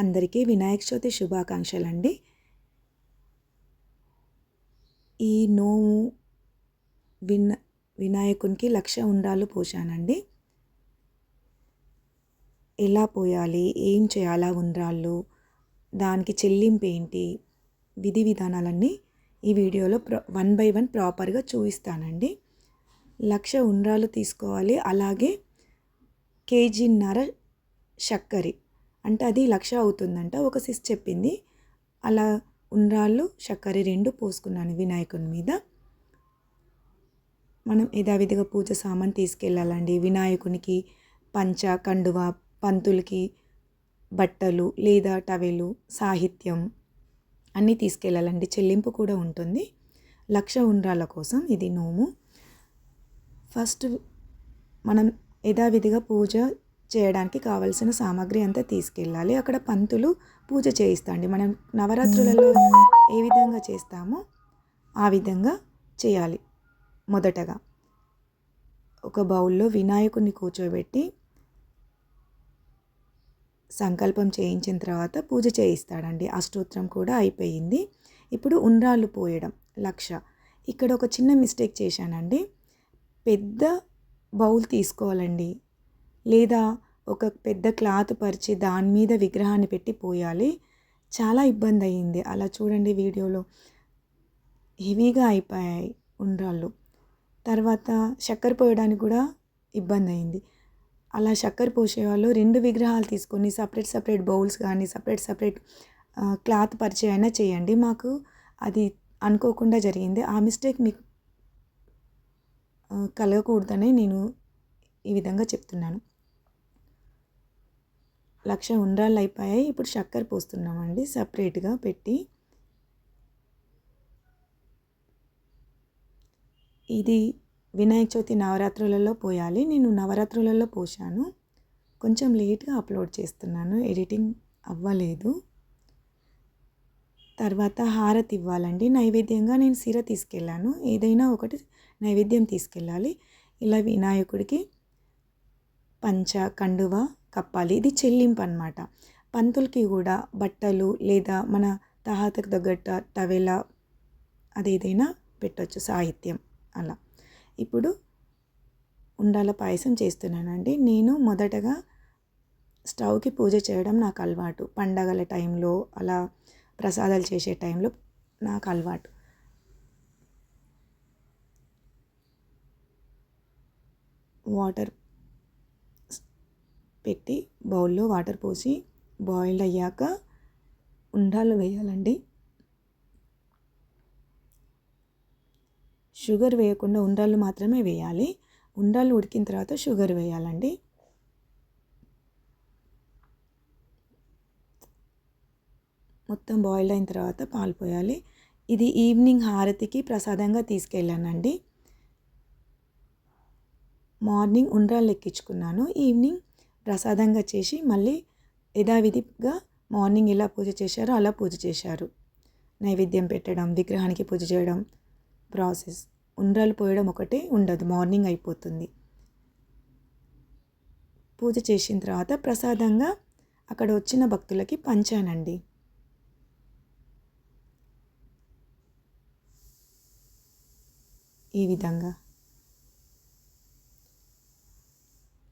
అందరికీ వినాయక చవితి శుభాకాంక్షలండి. ఈ నోము విన వినాయకునికి లక్ష ఉండ్రాలు పోశానండి. ఎలా పోయాలి? ఏం చేయాలా ఉండ్రాళ్ళు? దానికి చెల్లింపు ఏంటి? విధి విధానాలన్నీ ఈ వీడియోలో ప్ర వన్ బై వన్ ప్రాపర్గా చూపిస్తానండి. లక్ష ఉండ్రాలు తీసుకోవాలి. అలాగే కేజీన్నర చక్కరి అంటే అది లక్ష అవుతుందంట. ఒక సిస్ చెప్పింది అలా ఉండ్రాళ్ళు చక్కెర రెండు పోసుకున్నాను వినాయకుని మీద. మనం యథావిధిగా పూజ సామాన్ తీసుకెళ్ళాలండి. వినాయకునికి పంచ కండువ పంతులకి బట్టలు లేదా టవెలు సాహిత్యం అన్నీ తీసుకెళ్ళాలండి. చెల్లింపు కూడా ఉంటుంది. లక్ష ఉండ్రాల కోసం ఇది నోము. ఫస్ట్ మనం యథావిధిగా పూజ చేయడానికి కావలసిన సామాగ్రి అంతా తీసుకెళ్ళాలి. అక్కడ పంతులు పూజ చేయిస్తాండి మనం నవరాత్రులలో ఏ విధంగా చేస్తామో ఆ విధంగా చేయాలి మొదటగా. ఒక బౌల్లో వినాయకుడిని కూర్చోబెట్టి సంకల్పం చేయించిన తర్వాత పూజ చేయిస్తాడండి. అష్టోత్తరం కూడా అయిపోయింది. ఇప్పుడు ఉండ్రాళ్ళు పోయడం లక్ష. ఇక్కడ ఒక చిన్న మిస్టేక్ చేశానండి. పెద్ద బౌల్ తీసుకోవాలండి. లేదా ఒక పెద్ద క్లాత్ పరిచి దాని మీద విగ్రహాన్ని పెట్టి పోయాలి. చాలా ఇబ్బంది అయ్యింది అలా చూడండి వీడియోలో. హెవీగా అయిపోయాయి ఉండ్రాళ్ళు. తర్వాత చక్కెర పోయడానికి కూడా ఇబ్బంది అయింది అలా చక్కెర పోసేవాళ్ళు రెండు విగ్రహాలు తీసుకొని సపరేట్ సపరేట్ బౌల్స్ కానీ సపరేట్ సపరేట్ క్లాత్ పరిచయం అయినా చేయండి. మాకు అది అనుకోకుండా జరిగింది. ఆ మిస్టేక్ మీకు కలగకూడదని నేను ఈ విధంగా చెప్తున్నాను. లక్ష ఉండ్రాళ్ళు అయిపోయాయి. ఇప్పుడు చక్కెర పోస్తున్నామండి. సపరేట్గా పెట్టి ఇది వినాయక చవితి నవరాత్రులలో పోయాలి. నేను నవరాత్రులలో పోసాను కొంచెం లేట్గా అప్లోడ్ చేస్తున్నాను. ఎడిటింగ్ అవ్వలేదు. తర్వాత హారతి ఇవ్వాలండి. నైవేద్యంగా నేను సిర తీసుకెళ్ళాను. ఏదైనా ఒకటి నైవేద్యం తీసుకెళ్ళాలి. ఇలా వినాయకుడికి పంచ కండువ కప్పాలి. ఇది చెల్లింపు అనమాట పంతులకి కూడా బట్టలు లేదా మన తహాతకు తగ్గట్ట టవెలా అదేదైనా పెట్టవచ్చు సాహిత్యం అలా. ఇప్పుడు ఉండాల పాయసం చేస్తున్నానండి. నేను మొదటగా స్టవ్కి పూజ చేయడం నాకు అలవాటు. పండగల టైంలో అలా ప్రసాదాలు చేసే టైంలో నాకు అలవాటు. వాటర్ పెట్టి బౌల్లో వాటర్ పోసి బాయిల్ అయ్యాక ఉండాలు వేయాలండి. షుగర్ వేయకుండా ఉండాలు మాత్రమే వేయాలి. ఉండాలు ఉడికిన తర్వాత షుగర్ వేయాలండి. మొత్తం బాయిల్ అయిన తర్వాత పాలు పోయాలి. ఇది ఈవినింగ్ హారతికి ప్రసాదంగా తీసుకెళ్ళానండి. మార్నింగ్ ఉండ్రాలు ఎక్కించుకున్నాను. ఈవినింగ్ ప్రసాదంగా చేసి మళ్ళీ యథావిధిగా మార్నింగ్ ఎలా పూజ చేశారో అలా పూజ చేశారు. నైవేద్యం పెట్టడం విగ్రహానికి పూజ చేయడం ప్రాసెస్. ఉండ్రాలు పోయడం ఒకటే ఉండదు మార్నింగ్ అయిపోతుంది. పూజ చేసిన తర్వాత ప్రసాదంగా అక్కడ వచ్చిన భక్తులకి పంచానండి. ఈ విధంగా.